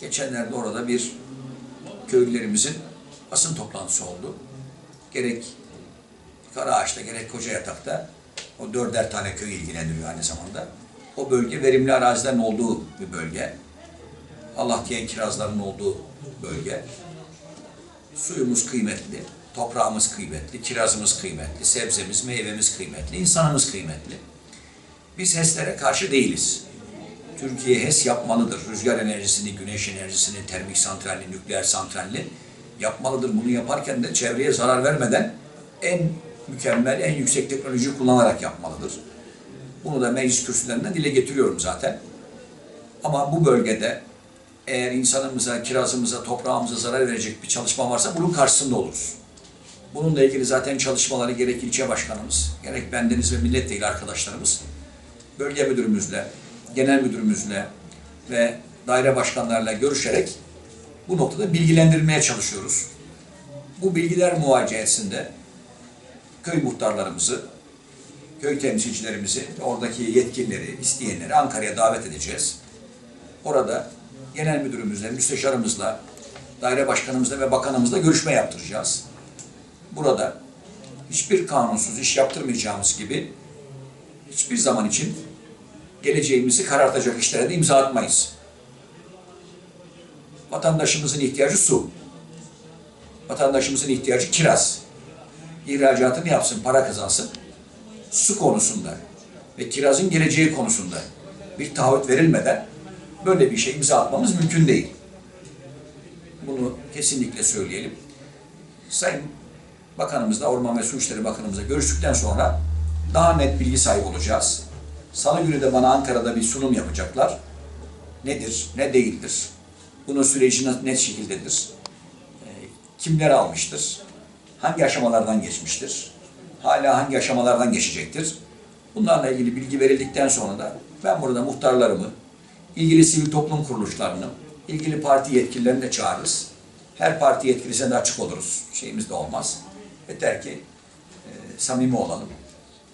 Geçenlerde orada bir köylülerimizin basın toplantısı oldu. Gerek Karaağaç'ta gerek Kocayatak'ta o dörder tane köy ilgilendiriyor aynı zamanda. O bölge verimli arazilerin olduğu bir bölge. Allah diyen kirazların olduğu bölge. Suyumuz kıymetli, toprağımız kıymetli, kirazımız kıymetli, sebzemiz, meyvemiz kıymetli, insanımız kıymetli. Biz HES'lere karşı değiliz. Türkiye HES yapmalıdır. Rüzgar enerjisini, güneş enerjisini, termik santralli, nükleer santralli yapmalıdır. Bunu yaparken de çevreye zarar vermeden en mükemmel, en yüksek teknoloji kullanarak yapmalıdır. Bunu da meclis kürsülerinden dile getiriyorum zaten. Ama bu bölgede eğer insanımıza, kirazımıza, toprağımıza zarar verecek bir çalışma varsa bunun karşısında oluruz. Bununla ilgili zaten çalışmaları gerek ilçe başkanımız, gerek bendeniz ve milletvekili arkadaşlarımız bölge müdürümüzle, genel müdürümüzle ve daire başkanlarıyla görüşerek bu noktada bilgilendirmeye çalışıyoruz. Bu bilgiler muvaciyesinde köy muhtarlarımızı, köy temsilcilerimizi, oradaki yetkilileri, isteyenleri Ankara'ya davet edeceğiz. Orada genel müdürümüzle, müsteşarımızla, daire başkanımızla ve bakanımızla görüşme yaptıracağız. Burada hiçbir kanunsuz iş yaptırmayacağımız gibi hiçbir zaman için geleceğimizi karartacak işlere de imza atmayız. Vatandaşımızın ihtiyacı su. Vatandaşımızın ihtiyacı kiraz. İhracatını yapsın, para kazansın. Su konusunda ve kirazın geleceği konusunda bir taahhüt verilmeden böyle bir şey imza atmamız mümkün değil. Bunu kesinlikle söyleyelim. Sayın Bakanımızla, Orman ve Su İşleri Bakanımızla görüştükten sonra daha net bilgi sahibi olacağız. Salı günü de bana Ankara'da bir sunum yapacaklar. Nedir, ne değildir? Bunun süreci net şekildedir? Ee, Kimler almıştır? Hangi aşamalardan geçmiştir? Hala hangi aşamalardan geçecektir? Bunlarla ilgili bilgi verildikten sonra da ben burada muhtarlarımı, ilgili sivil toplum kuruluşlarını, ilgili parti yetkililerini de çağırırız. Her parti yetkilisine de açık oluruz. Şeyimiz de olmaz. Yeter ki e, samimi olalım.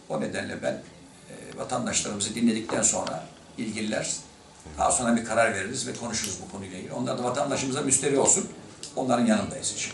O nedenle ben vatandaşlarımızı dinledikten sonra ilgililer daha sonra bir karar veririz ve konuşuruz bu konuyla ilgili. Onlar da vatandaşımıza müsteri olsun. Onların yanındayız inşallah.